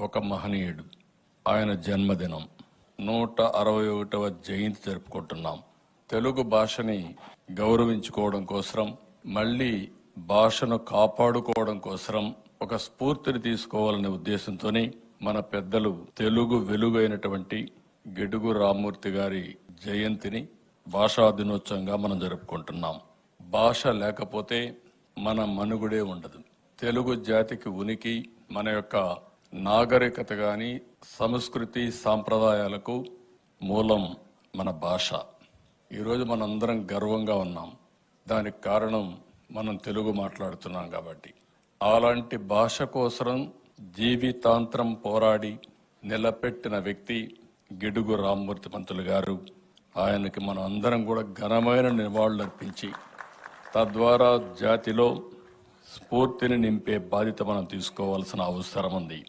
ఒక మహనీయుడు. ఆయన జన్మదినం. నూట అరవై ఒకటవ జయంతి జరుపుకుంటున్నాం. తెలుగు భాషని గౌరవించుకోవడం కోసం మళ్ళీ భాషను కాపాడుకోవడం కోసం ఒక స్ఫూర్తిని తీసుకోవాలనే ఉద్దేశంతోనే మన పెద్దలు తెలుగు వెలుగైనటువంటి గిడుగు రామ్మూర్తి గారి జయంతిని భాషా దినోత్సవంగా మనం జరుపుకుంటున్నాం. భాష లేకపోతే మన మనుగుడే ఉండదు. తెలుగు జాతికి ఉనికి మన యొక్క నాగరికత కానీ సంస్కృతి సాంప్రదాయాలకు మూలం మన భాష. ఈరోజు మనందరం గర్వంగా ఉన్నాం. దానికి కారణం మనం తెలుగు మాట్లాడుతున్నాం కాబట్టి. అలాంటి భాష కోసం జీవితాంతరం పోరాడి నిలబెట్టిన వ్యక్తి గిడుగు రామ్మూర్తి పంతులు గారు. ఆయనకి మనం అందరం కూడా ఘనమైన నివాళులర్పించి తద్వారా జాతిలో స్ఫూర్తిని నింపే బాధ్యత మనం తీసుకోవాల్సిన అవసరం ఉంది